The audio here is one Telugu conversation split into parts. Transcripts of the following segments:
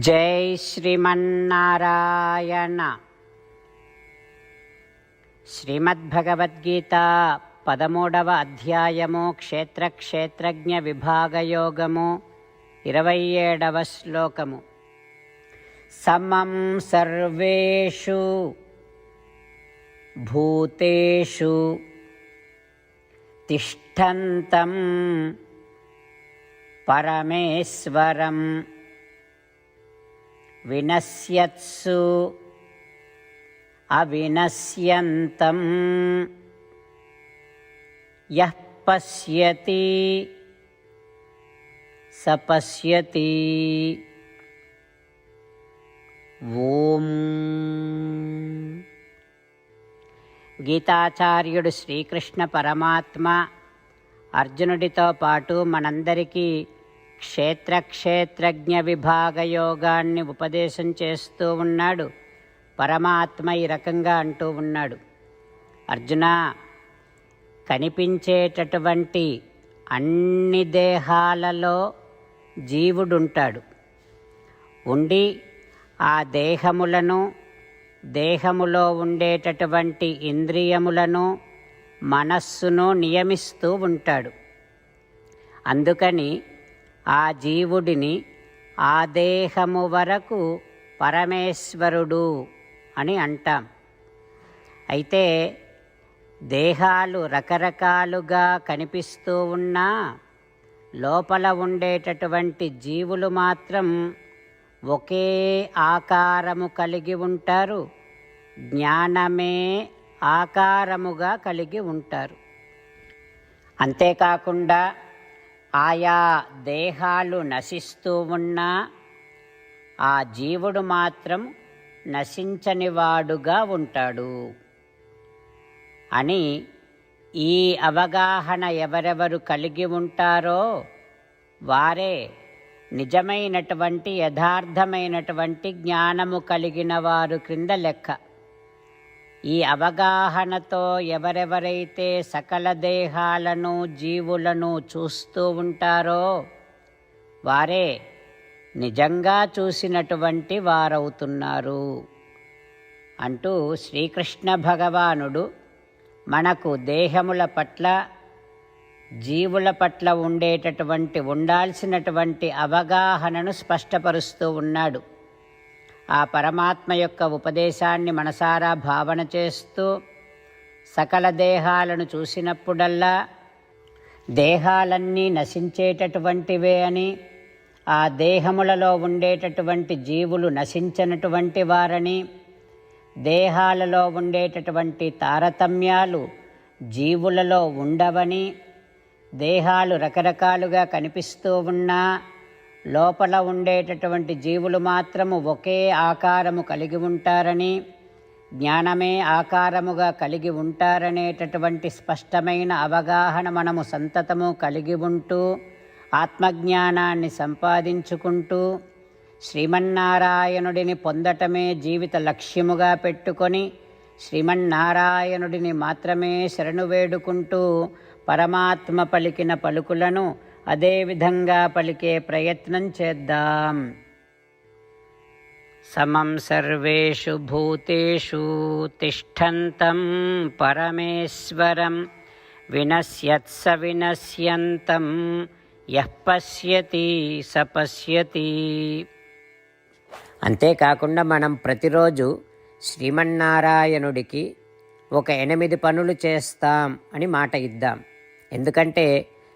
జై శ్రీమన్నారాయణ శ్రీమద్భగవద్గీత పదమూడవ అధ్యాయము క్షేత్రక్షేత్రజ్ఞ విభాగయోగము ఇరవై ఏడవ శ్లోకము సమం సర్వేషు భూతేషు తిష్టంతం పరమేశ్వరం వినశ్యత్సు. అవినశ్యంతం యః పశ్యతి సపశ్యతి ఓం. గీతాచార్యుడు శ్రీకృష్ణ పరమాత్మ అర్జునుడితో పాటు మనందరికీ క్షేత్ర క్షేత్రజ్ఞ విభాగ యోగాన్ని ఉపదేశం చేస్తూ ఉన్నాడు. పరమాత్మ ఈ రకంగా అంటూ ఉన్నాడు. అర్జున కనిపించేటటువంటి అన్ని దేహాలలో జీవుడుంటాడు. ఉండి ఆ దేహములను దేహములో ఉండేటటువంటి ఇంద్రియములను మనస్సును నియమిస్తూ ఉంటాడు. అందుకని ఆ జీవుడిని ఆ దేహము వరకు పరమేశ్వరుడు అని అంటాం. అయితే దేహాలు రకరకాలుగా కనిపిస్తూ ఉన్నా లోపల ఉండేటటువంటి జీవులు మాత్రం ఒకే ఆకారము కలిగి ఉంటారు. జ్ఞానమే ఆకారముగా కలిగి ఉంటారు. అంతేకాకుండా ఆయా దేహాలు నశిస్తూ ఉన్నా ఆ జీవుడు మాత్రం నశించనివాడుగా ఉంటాడు. అని ఈ అవగాహన ఎవరెవరు కలిగి ఉంటారో వారే నిజమైనటువంటి యథార్థమైనటువంటి జ్ఞానము కలిగిన వారు క్రింద లెక్క. ఈ అవగాహనతో ఎవరెవరైతే సకల దేహాలను జీవులను చూస్తూ ఉంటారో వారే నిజంగా చూసినటువంటి వారవుతున్నారు. అంటూ శ్రీకృష్ణ భగవానుడు మనకు దేహముల పట్ల జీవుల పట్ల ఉండేటటువంటి ఉండాల్సినటువంటి అవగాహనను స్పష్టపరుస్తూ ఉన్నాడు. ఆ పరమాత్మ యొక్క ఉపదేశాన్ని మనసారా భావన చేస్తూ సకల దేహాలను చూసినప్పుడల్లా దేహాలన్నీ నశించేటటువంటివే అని ఆ దేహములలో ఉండేటటువంటి జీవులు నశించినటువంటి వారని దేహాలలో ఉండేటటువంటి తారతమ్యాలు జీవులలో ఉండవని దేహాలు రకరకాలుగా కనిపిస్తూ ఉన్నా లోపల ఉండేటటువంటి జీవులు మాత్రము ఒకే ఆకారము కలిగి ఉంటారని జ్ఞానమే ఆకారముగా కలిగి ఉంటారనేటటువంటి స్పష్టమైన అవగాహన మనము సంతతము కలిగి ఉంటూ ఆత్మజ్ఞానాన్ని సంపాదించుకుంటూ శ్రీమన్నారాయణుడిని పొందటమే జీవిత లక్ష్యముగా పెట్టుకొని శ్రీమన్నారాయణుడిని మాత్రమే శరణు వేడుకుంటూ పరమాత్మ పలికిన పలుకులను అదేవిధంగా పలికే ప్రయత్నం చేద్దాం. సమం సర్వేషు భూతేషు తిష్టంతం పరమేశ్వరం వినశ్యత్స వినశ్యంతం యః పశ్యతి స పశ్యతి. అంతేకాకుండా మనం ప్రతిరోజు శ్రీమన్నారాయణుడికి ఒక ఎనిమిది పనులు చేస్తాం అని మాట ఇద్దాం. ఎందుకంటే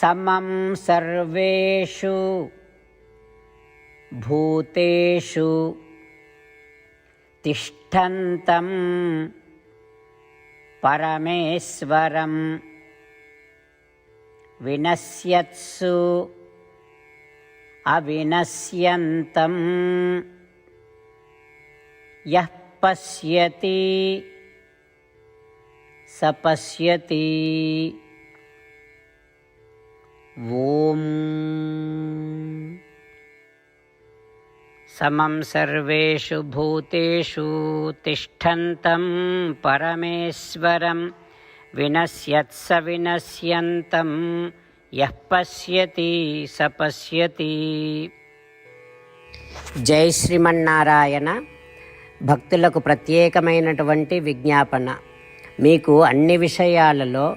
समं सर्वेषु भूतेषु तिष्ठन्तं परमेश्वरं विनश्यत्सु अविनश्यन्तं यः पश्यति स पश्यति ఓం. సమం సర్వేషు భూతేషు తిష్టంతం పరమేశ్వరం వినశ్యత్స వినశ్యంతం యః పశ్యతి స పశ్యతి. జై శ్రీమన్నారాయణ. భక్తులకు ప్రత్యేకమైనటువంటి విజ్ఞాపన. మీకు అన్ని విషయాలలో